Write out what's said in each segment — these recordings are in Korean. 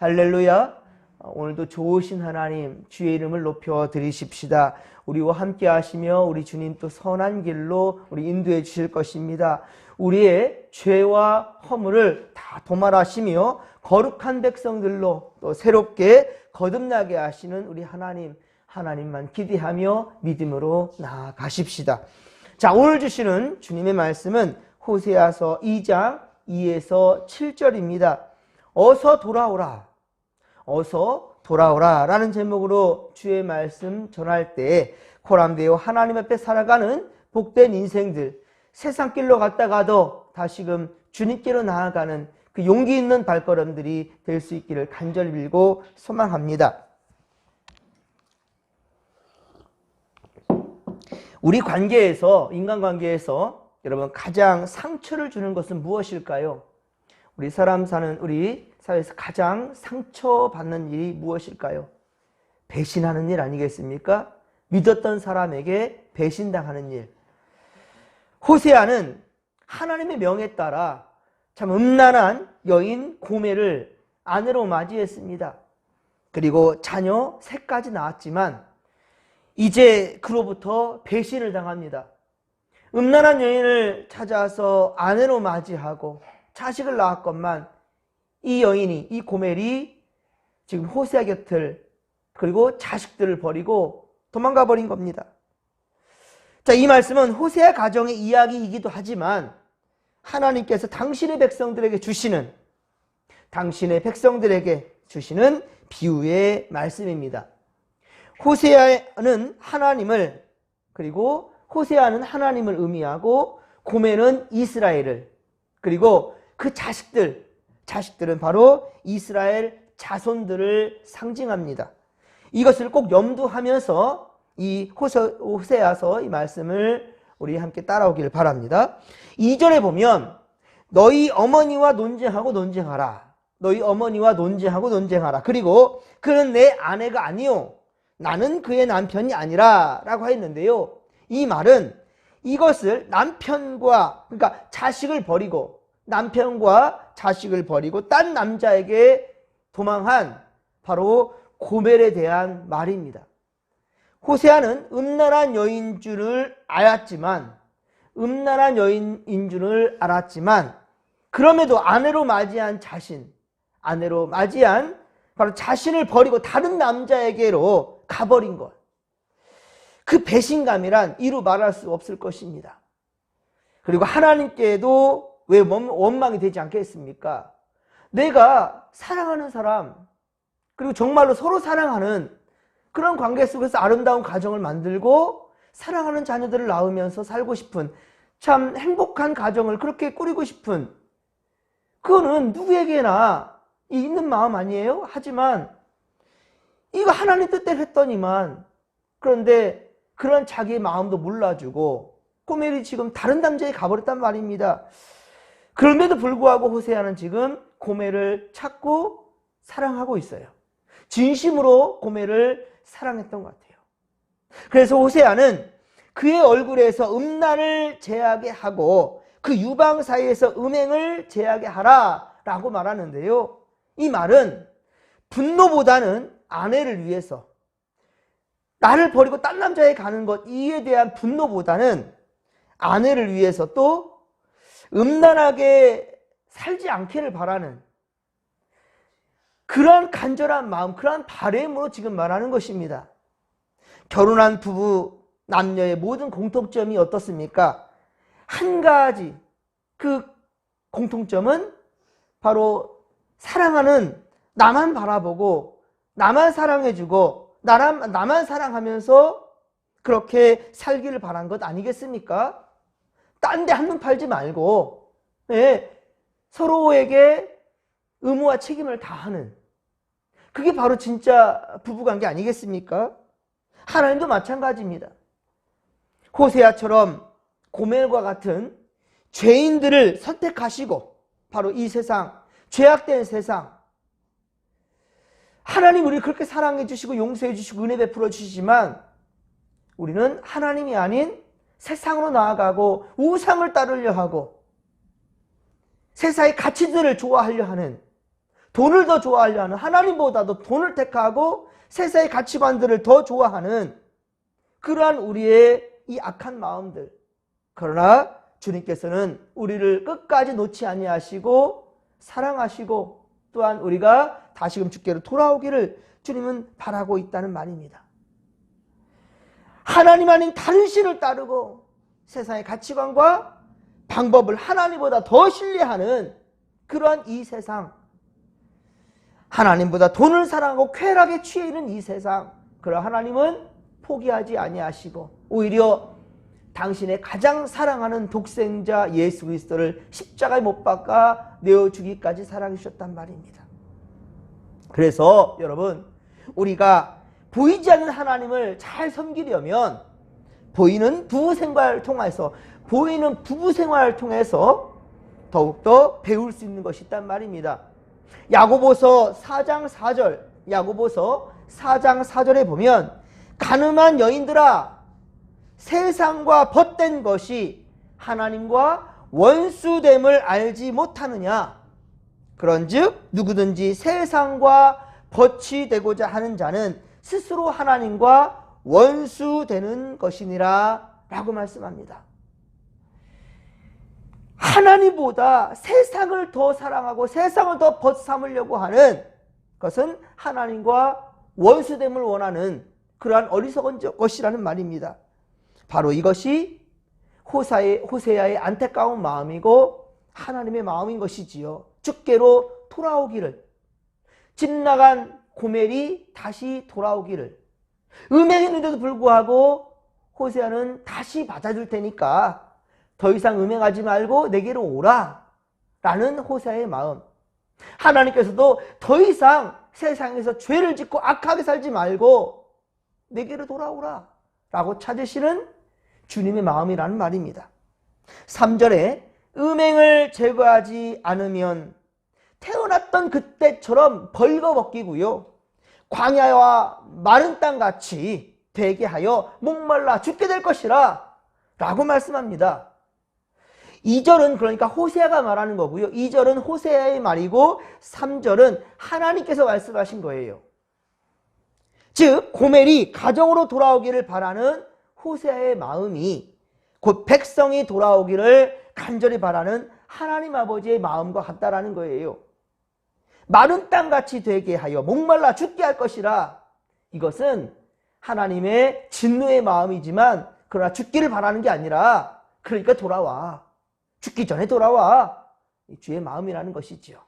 할렐루야. 오늘도 좋으신 하나님 주의 이름을 높여 드리십시다. 우리와 함께 하시며 우리 주님 또 선한 길로 우리 인도해 주실 것입니다. 우리의 죄와 허물을 다 도말하시며 거룩한 백성들로 또 새롭게 거듭나게 하시는 우리 하나님 하나님만 기대하며 믿음으로 나아가십시다. 자, 오늘 주시는 주님의 말씀은 호세아서 2장 2에서 7절입니다. 어서 돌아오라. 어서 돌아오라. 라는 제목으로 주의 말씀 전할 때 코람되어 하나님 앞에 살아가는 복된 인생들, 세상 길로 갔다가도 다시금 주님께로 나아가는 그 용기 있는 발걸음들이 될 수 있기를 간절히 빌고 소망합니다. 우리 관계에서, 인간관계에서 여러분 가장 상처를 주는 것은 무엇일까요? 우리 사람 사는 우리 사회에서 가장 상처받는 일이 무엇일까요? 배신하는 일 아니겠습니까? 믿었던 사람에게 배신당하는 일. 호세아는 하나님의 명에 따라 참 음란한 여인 고매를 아내로 맞이했습니다. 그리고 자녀 셋까지 낳았지만 이제 그로부터 배신을 당합니다. 음란한 여인을 찾아서 아내로 맞이하고 자식을 낳았건만 이 여인이 이 고멜이 지금 호세아 곁을 그리고 자식들을 버리고 도망가 버린 겁니다. 자, 이 말씀은 호세아 가정의 이야기이기도 하지만 하나님께서 당신의 백성들에게 주시는 당신의 백성들에게 주시는 비유의 말씀입니다. 호세아는 하나님을 그리고 호세아는 하나님을 의미하고 고멜은 이스라엘을 그리고 그 자식들 자식들은 바로 이스라엘 자손들을 상징합니다. 이것을 꼭 염두하면서 이 호세아서 이 말씀을 우리 함께 따라오기를 바랍니다. 2절에 보면 너희 어머니와 논쟁하고 논쟁하라. 너희 어머니와 논쟁하고 논쟁하라. 그리고 그는 내 아내가 아니요. 나는 그의 남편이 아니라 라고 했는데요. 이 말은 이것을 남편과 그러니까 자식을 버리고 남편과 자식을 버리고 딴 남자에게 도망한 바로 고멜에 대한 말입니다. 호세아는 음란한 여인 줄을 알았지만 음란한 여인인 줄을 알았지만 그럼에도 아내로 맞이한 자신, 아내로 맞이한 바로 자신을 버리고 다른 남자에게로 가버린 것. 그 배신감이란 이루 말할 수 없을 것입니다. 그리고 하나님께도 왜 원망이 되지 않겠습니까? 내가 사랑하는 사람, 그리고 정말로 서로 사랑하는 그런 관계 속에서 아름다운 가정을 만들고 사랑하는 자녀들을 낳으면서 살고 싶은 참 행복한 가정을 그렇게 꾸리고 싶은 그거는 누구에게나 있는 마음 아니에요? 하지만 이거 하나님 뜻대로 했더니만 그런데 그런 자기의 마음도 몰라주고 꼬멜이 지금 다른 남자에 가버렸단 말입니다. 그런데도 불구하고 호세아는 지금 고멜을 찾고 사랑하고 있어요. 진심으로 고멜을 사랑했던 것 같아요. 그래서 호세아는 그의 얼굴에서 음란을 제하게 하고 그 유방 사이에서 음행을 제하게 하라 라고 말하는데요. 이 말은 분노보다는 아내를 위해서 나를 버리고 딴 남자에 가는 것 이에 대한 분노보다는 아내를 위해서 또 음란하게 살지 않기를 바라는 그러한 간절한 마음, 그러한 바램으로 지금 말하는 것입니다. 결혼한 부부, 남녀의 모든 공통점이 어떻습니까? 한 가지 그 공통점은 바로 사랑하는 나만 바라보고 나만 사랑해주고 나만, 나만 사랑하면서 그렇게 살기를 바란 것 아니겠습니까? 딴 데 한눈 팔지 말고 네, 서로에게 의무와 책임을 다하는 그게 바로 진짜 부부관계 아니겠습니까? 하나님도 마찬가지입니다. 호세아처럼 고멜과 같은 죄인들을 선택하시고 바로 이 세상 죄악된 세상 하나님 우리 그렇게 사랑해 주시고 용서해 주시고 은혜 베풀어 주시지만 우리는 하나님이 아닌 세상으로 나아가고 우상을 따르려 하고 세상의 가치들을 좋아하려 하는 돈을 더 좋아하려 하는 하나님보다도 돈을 택하고 세상의 가치관들을 더 좋아하는 그러한 우리의 이 악한 마음들. 그러나 주님께서는 우리를 끝까지 놓지 아니하시고 사랑하시고 또한 우리가 다시금 주께로 돌아오기를 주님은 바라고 있다는 말입니다. 하나님 아닌 다른 신을 따르고 세상의 가치관과 방법을 하나님보다 더 신뢰하는 그러한 이 세상 하나님보다 돈을 사랑하고 쾌락에 취해 있는 이 세상 그러 하나님은 포기하지 아니하시고 오히려 당신의 가장 사랑하는 독생자 예수 그리스도를 십자가에 못 박아 내어 주기까지 사랑해 주셨단 말입니다. 그래서 여러분 우리가 보이지 않는 하나님을 잘 섬기려면 보이는 부부 생활을 통해서 보이는 부부 생활을 통해서 더욱더 배울 수 있는 것이 있단 말입니다. 야고보서 4장 4절 야고보서 4장 4절에 보면 가늠한 여인들아 세상과 벗된 것이 하나님과 원수됨을 알지 못하느냐 그런즉 누구든지 세상과 벗이 되고자 하는 자는 스스로 하나님과 원수되는 것이니라 라고 말씀합니다. 하나님보다 세상을 더 사랑하고 세상을 더 벗삼으려고 하는 것은 하나님과 원수됨을 원하는 그러한 어리석은 것이라는 말입니다. 바로 이것이 호사의, 호세야의 안타까운 마음이고 하나님의 마음인 것이지요. 주께로 돌아오기를 집 나간 고멜이 다시 돌아오기를. 음행했는데도 불구하고 호세아는 다시 받아줄 테니까 더 이상 음행하지 말고 내게로 오라 라는 호세아의 마음. 하나님께서도 더 이상 세상에서 죄를 짓고 악하게 살지 말고 내게로 돌아오라 라고 찾으시는 주님의 마음이라는 말입니다. 3절에 음행을 제거하지 않으면 태어났던 그때처럼 벌거벗기고요. 광야와 마른 땅 같이 되게 하여 목말라 죽게 될 것이라 라고 말씀합니다. 2절은 그러니까 호세아가 말하는 거고요. 2절은 호세아의 말이고 3절은 하나님께서 말씀하신 거예요. 즉 고멜이 가정으로 돌아오기를 바라는 호세아의 마음이 곧 백성이 돌아오기를 간절히 바라는 하나님 아버지의 마음과 같다라는 거예요. 마른 땅 같이 되게 하여 목말라 죽게 할 것이라 이것은 하나님의 진노의 마음이지만 그러나 죽기를 바라는 게 아니라 그러니까 돌아와 죽기 전에 돌아와 주의 마음이라는 것이지요.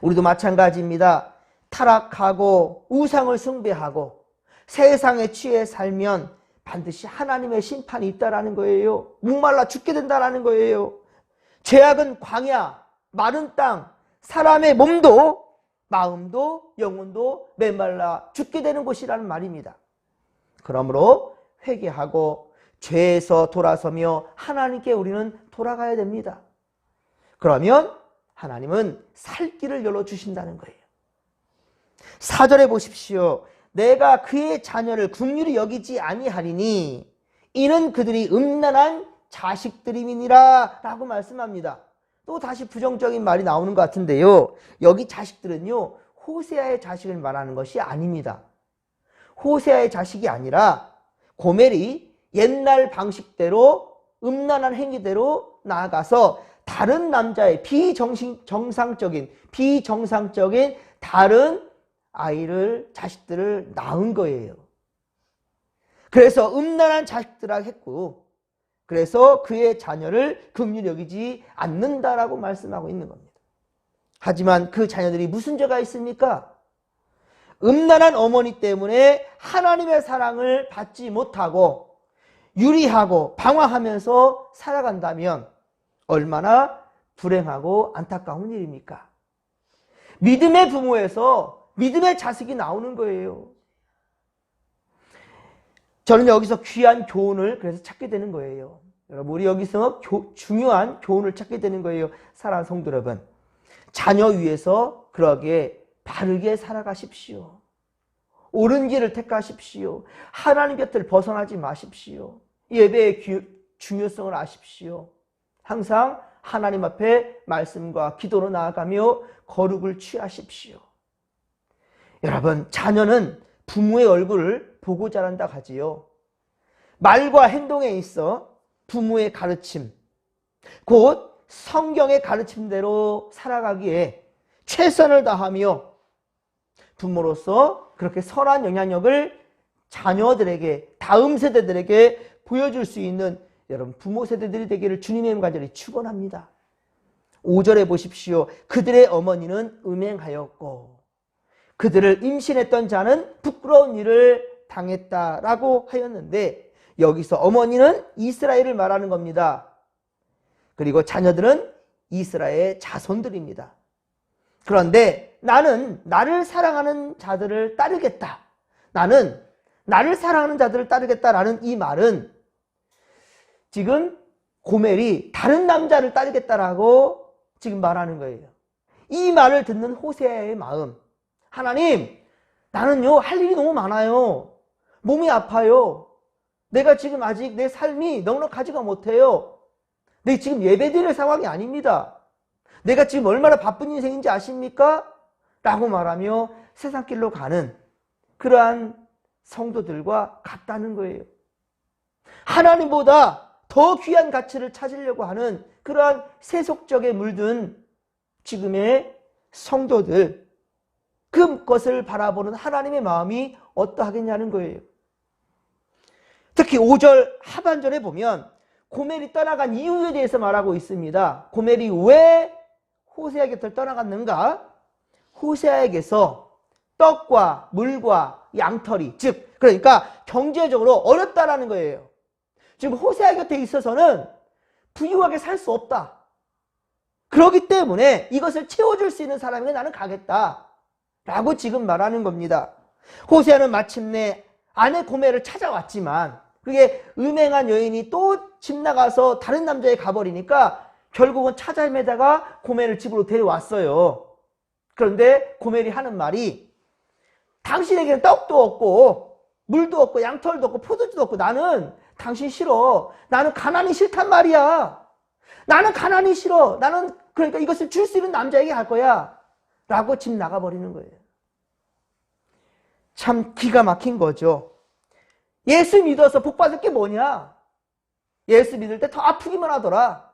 우리도 마찬가지입니다. 타락하고 우상을 숭배하고 세상에 취해 살면 반드시 하나님의 심판이 있다라는 거예요. 목말라 죽게 된다라는 거예요. 죄악은 광야, 마른 땅, 사람의 몸도 마음도 영혼도 메말라 죽게 되는 곳이라는 말입니다. 그러므로 회개하고 죄에서 돌아서며 하나님께 우리는 돌아가야 됩니다. 그러면 하나님은 살 길을 열어주신다는 거예요. 사절에 보십시오. 내가 그의 자녀를 국률이 여기지 아니하리니 이는 그들이 음란한 자식들임이니라 라고 말씀합니다. 또 다시 부정적인 말이 나오는 것 같은데요. 여기 자식들은요. 호세아의 자식을 말하는 것이 아닙니다. 호세아의 자식이 아니라 고멜이 옛날 방식대로 음란한 행위대로 나아가서 다른 남자의 비정상적인 비정상적인 다른 아이를 자식들을 낳은 거예요. 그래서 음란한 자식들아 했고 그래서 그의 자녀를 긍휼히 여기지 않는다라고 말씀하고 있는 겁니다. 하지만 그 자녀들이 무슨 죄가 있습니까? 음란한 어머니 때문에 하나님의 사랑을 받지 못하고 유리하고 방황하면서 살아간다면 얼마나 불행하고 안타까운 일입니까? 믿음의 부모에서 믿음의 자식이 나오는 거예요. 저는 여기서 귀한 교훈을 그래서 찾게 되는 거예요. 여러분, 우리 여기서 교, 중요한 교훈을 찾게 되는 거예요. 사랑하는 성도 여러분. 자녀 위해서 그러게 바르게 살아가십시오. 옳은 길을 택하십시오. 하나님 곁을 벗어나지 마십시오. 예배의 기, 중요성을 아십시오. 항상 하나님 앞에 말씀과 기도로 나아가며 거룩을 취하십시오. 여러분, 자녀는 부모의 얼굴을 보고 자란다 하지요. 말과 행동에 있어 부모의 가르침, 곧 성경의 가르침대로 살아가기에 최선을 다하며 부모로서 그렇게 선한 영향력을 자녀들에게, 다음 세대들에게 보여줄 수 있는 여러분 부모 세대들이 되기를 주님의 간절히 축원합니다. 5절에 보십시오. 그들의 어머니는 음행하였고 그들을 임신했던 자는 부끄러운 일을 당했다라고 하였는데 여기서 어머니는 이스라엘을 말하는 겁니다. 그리고 자녀들은 이스라엘의 자손들입니다. 그런데 나는 나를 사랑하는 자들을 따르겠다. 나는 나를 사랑하는 자들을 따르겠다라는 이 말은 지금 고멜이 다른 남자를 따르겠다라고 지금 말하는 거예요. 이 말을 듣는 호세아의 마음. 하나님, 나는요, 할 일이 너무 많아요. 몸이 아파요. 내가 지금 아직 내 삶이 넉넉하지가 못해요. 내 지금 예배 드릴 상황이 아닙니다. 내가 지금 얼마나 바쁜 인생인지 아십니까? 라고 말하며 세상 길로 가는 그러한 성도들과 같다는 거예요. 하나님보다 더 귀한 가치를 찾으려고 하는 그러한 세속적에 물든 지금의 성도들, 그 것을 바라보는 하나님의 마음이 어떠하겠냐는 거예요. 특히 5절 하반절에 보면 고멜이 떠나간 이유에 대해서 말하고 있습니다. 고멜이 왜 호세아 곁을 떠나갔는가? 호세아에게서 떡과 물과 양털이 즉 그러니까 경제적으로 어렵다라는 거예요. 지금 호세아 곁에 있어서는 부유하게 살 수 없다. 그렇기 때문에 이것을 채워줄 수 있는 사람에게 나는 가겠다. 라고 지금 말하는 겁니다. 호세아는 마침내 아내 고멜을 찾아왔지만 그게 음행한 여인이 또 집 나가서 다른 남자에 가버리니까 결국은 찾아 헤매다가 고멜을 집으로 데려왔어요. 그런데 고멜이 하는 말이 당신에게는 떡도 없고 물도 없고 양털도 없고 포도주도 없고 나는 당신 싫어. 나는 가난이 싫단 말이야. 나는 가난이 싫어. 나는 그러니까 이것을 줄 수 있는 남자에게 할 거야. 라고 집 나가버리는 거예요. 참 기가 막힌 거죠. 예수 믿어서 복 받을 게 뭐냐? 예수 믿을 때 더 아프기만 하더라.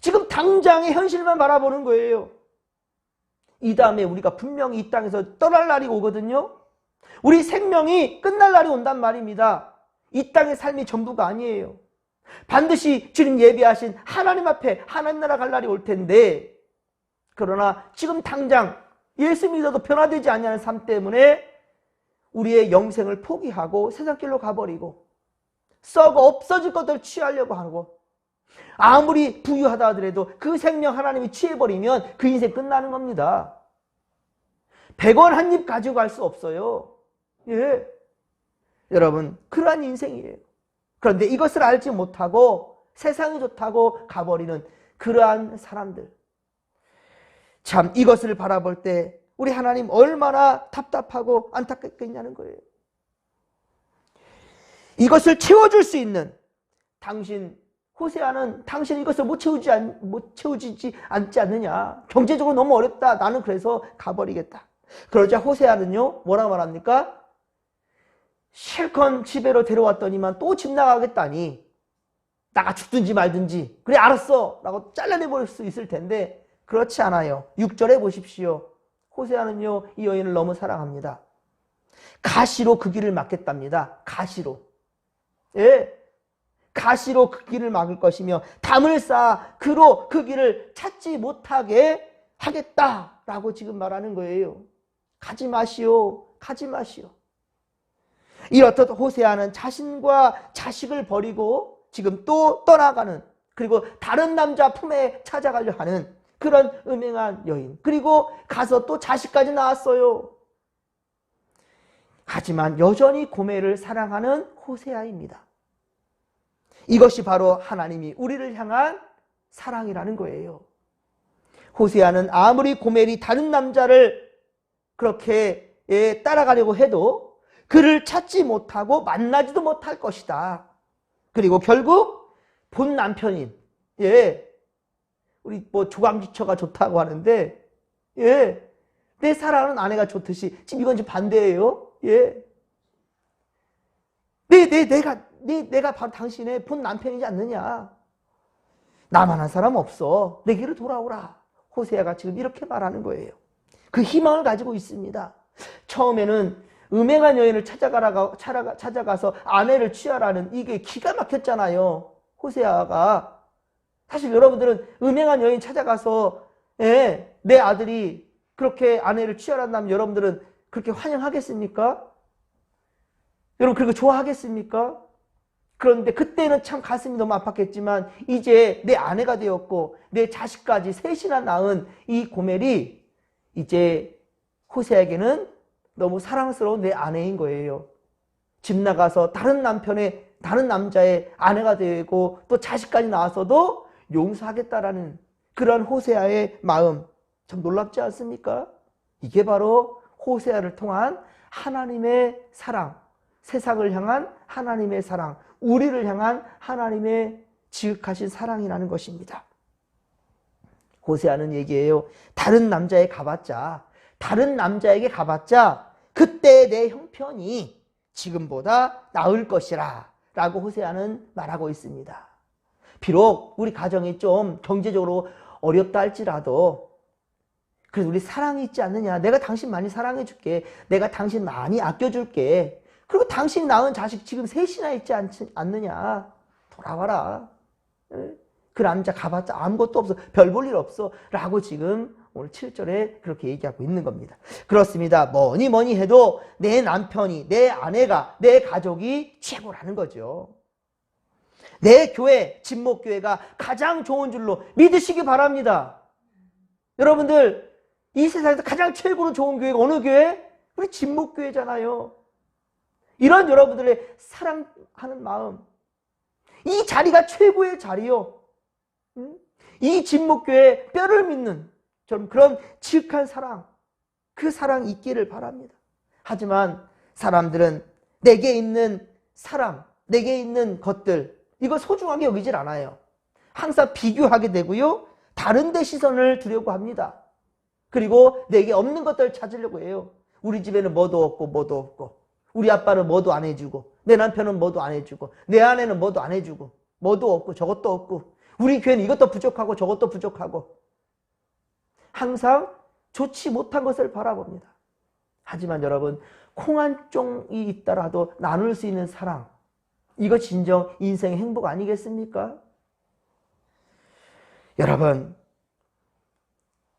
지금 당장의 현실만 바라보는 거예요. 이 다음에 우리가 분명히 이 땅에서 떠날 날이 오거든요. 우리 생명이 끝날 날이 온단 말입니다. 이 땅의 삶이 전부가 아니에요. 반드시 주님 예비하신 하나님 앞에 하나님 나라 갈 날이 올 텐데 그러나 지금 당장 예수 믿어도 변화되지 않냐는 삶 때문에 우리의 영생을 포기하고 세상 길로 가버리고 썩어 없어질 것들 취하려고 하고 아무리 부유하다 하더라도 그 생명 하나님이 취해버리면 그 인생 끝나는 겁니다. 100원 한 입 가지고 갈 수 없어요. 예. 여러분, 그러한 인생이에요. 그런데 이것을 알지 못하고 세상이 좋다고 가버리는 그러한 사람들. 참, 이것을 바라볼 때 우리 하나님 얼마나 답답하고 안타깝겠냐는 거예요. 이것을 채워줄 수 있는 당신 호세아는 당신 이것을 못 채우지 않, 못 채우지 않지 않느냐. 경제적으로 너무 어렵다. 나는 그래서 가버리겠다. 그러자 호세아는요, 뭐라 말합니까? 실컷 집에로 데려왔더니만 또 집 나가겠다니. 나가 죽든지 말든지. 그래, 알았어. 라고 잘라내버릴 수 있을 텐데, 그렇지 않아요. 6절에 보십시오. 호세아는요, 이 여인을 너무 사랑합니다. 가시로 그 길을 막겠답니다. 가시로. 예. 가시로 그 길을 막을 것이며 담을 쌓아 그로 그 길을 찾지 못하게 하겠다라고 지금 말하는 거예요. 가지 마시오. 가지 마시오. 이렇듯 호세아는 자신과 자식을 버리고 지금 또 떠나가는 그리고 다른 남자 품에 찾아가려 하는 그런 음행한 여인. 그리고 가서 또 자식까지 낳았어요. 하지만 여전히 고매를 사랑하는 호세아입니다. 이것이 바로 하나님이 우리를 향한 사랑이라는 거예요. 호세아는 아무리 고멜이 다른 남자를 그렇게 예, 따라가려고 해도 그를 찾지 못하고 만나지도 못할 것이다. 그리고 결국 본 남편인 예, 우리 뭐 조감지처가 좋다고 하는데 예. 내 사랑하는 아내가 좋듯이 지금 이건 지금 반대예요. 예. 내, 내, 내가, 내, 내가 바로 당신의 본 남편이지 않느냐. 나만한 사람 없어. 내게로 돌아오라. 호세아가 지금 이렇게 말하는 거예요. 그 희망을 가지고 있습니다. 처음에는 음행한 여인을 찾아가라, 찾아가, 찾아가서 아내를 취하라는 이게 기가 막혔잖아요. 호세아가. 사실 여러분들은 음행한 여인 찾아가서 예, 내 아들이 그렇게 아내를 취하란다면 여러분들은 그렇게 환영하겠습니까? 여러분 그렇게 좋아하겠습니까? 그런데 그때는 참 가슴이 너무 아팠겠지만 이제 내 아내가 되었고 내 자식까지 셋이나 낳은 이 고멜이 이제 호세에게는 너무 사랑스러운 내 아내인 거예요. 집 나가서 다른 남편의 다른 남자의 아내가 되고 또 자식까지 낳았어도 용서하겠다라는 그런 호세아의 마음 참 놀랍지 않습니까? 이게 바로 호세아를 통한 하나님의 사랑, 세상을 향한 하나님의 사랑, 우리를 향한 하나님의 지극하신 사랑이라는 것입니다. 호세아는 얘기해요. 다른 남자에 가봤자, 다른 남자에게 가봤자, 그때 내 형편이 지금보다 나을 것이라. 라고 호세아는 말하고 있습니다. 비록 우리 가정이 좀 경제적으로 어렵다 할지라도, 그래도 우리 사랑이 있지 않느냐. 내가 당신 많이 사랑해 줄게. 내가 당신 많이 아껴 줄게. 그리고 당신이 낳은 자식 지금 셋이나 있지 않, 않느냐. 돌아와라. 그 남자 가봤자 아무것도 없어. 별 볼 일 없어. 라고 지금 오늘 7절에 그렇게 얘기하고 있는 겁니다. 그렇습니다. 뭐니 뭐니 해도 내 남편이, 내 아내가, 내 가족이 최고라는 거죠. 내 교회, 진목교회가 가장 좋은 줄로 믿으시기 바랍니다. 여러분들, 이 세상에서 가장 최고로 좋은 교회가 어느 교회? 우리 진목교회잖아요. 이런 여러분들의 사랑하는 마음. 이 자리가 최고의 자리요. 이 진목교회 뼈를 믿는 좀 그런 지극한 사랑, 그 사랑 있기를 바랍니다. 하지만 사람들은 내게 있는 사랑, 내게 있는 것들, 이거 소중하게 여기질 않아요. 항상 비교하게 되고요. 다른 데 시선을 두려고 합니다. 그리고 내게 없는 것들을 찾으려고 해요. 우리 집에는 뭐도 없고 뭐도 없고 우리 아빠는 뭐도 안 해주고 내 남편은 뭐도 안 해주고 내 아내는 뭐도 안 해주고 뭐도 없고 저것도 없고 우리 교회는 이것도 부족하고 저것도 부족하고 항상 좋지 못한 것을 바라봅니다. 하지만 여러분 콩 한 쪽이 있더라도 나눌 수 있는 사랑 이거 진정 인생의 행복 아니겠습니까? 여러분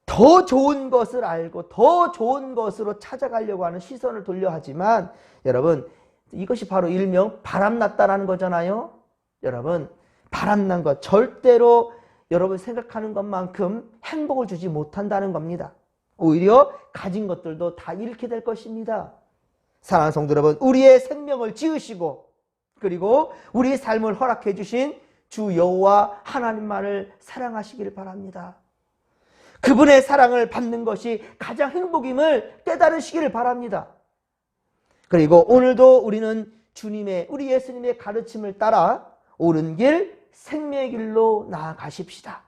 더 좋은 것을 알고 더 좋은 것으로 찾아가려고 하는 시선을 돌려 하지만 여러분 이것이 바로 일명 바람났다라는 거잖아요. 여러분 바람난 것 절대로 여러분 생각하는 것만큼 행복을 주지 못한다는 겁니다. 오히려 가진 것들도 다 잃게 될 것입니다. 사랑하는 성도 여러분, 우리의 생명을 지으시고 그리고 우리의 삶을 허락해 주신 주 여호와 하나님만을 사랑하시기를 바랍니다. 그분의 사랑을 받는 것이 가장 행복임을 깨달으시기를 바랍니다. 그리고 오늘도 우리는 주님의 우리 예수님의 가르침을 따라 옳은 길, 생명의 길로 나아가십시다.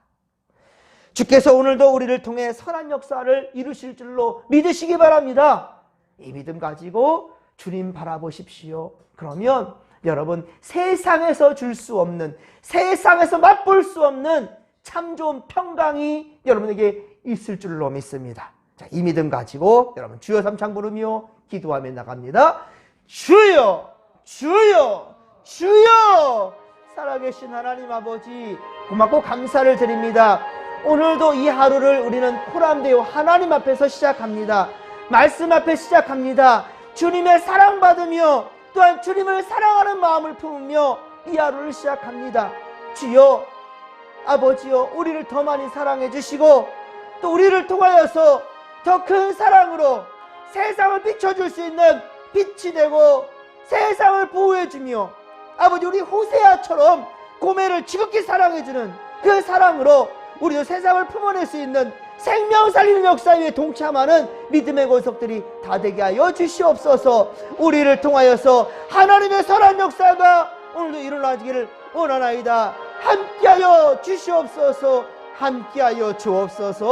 주께서 오늘도 우리를 통해 선한 역사를 이루실 줄로 믿으시기 바랍니다. 이 믿음 가지고 주님 바라보십시오. 그러면 여러분 세상에서 줄 수 없는 세상에서 맛볼 수 없는 참 좋은 평강이 여러분에게 있을 줄로 믿습니다. 자, 이 믿음 가지고 여러분 주여 삼창 부르며 기도하며 나갑니다. 주여, 주여, 주여! 살아계신 하나님 아버지 고맙고 감사를 드립니다. 오늘도 이 하루를 우리는 포람되어 하나님 앞에서 시작합니다. 말씀 앞에 시작합니다. 주님의 사랑받으며 또한 주님을 사랑하는 마음을 품으며 이 하루를 시작합니다. 주여 아버지여 우리를 더 많이 사랑해 주시고 또 우리를 통하여서 더 큰 사랑으로 세상을 비춰줄 수 있는 빛이 되고 세상을 보호해 주며 아버지 우리 호세아처럼 고매를 지극히 사랑해 주는 그 사랑으로 우리도 세상을 품어낼 수 있는 생명 살리는 역사 위에 동참하는 믿음의 권속들이 다 되게 하여 주시옵소서. 우리를 통하여서 하나님의 선한 역사가 오늘도 일어나기를 원하나이다. 함께하여 주시옵소서. 함께하여 주옵소서.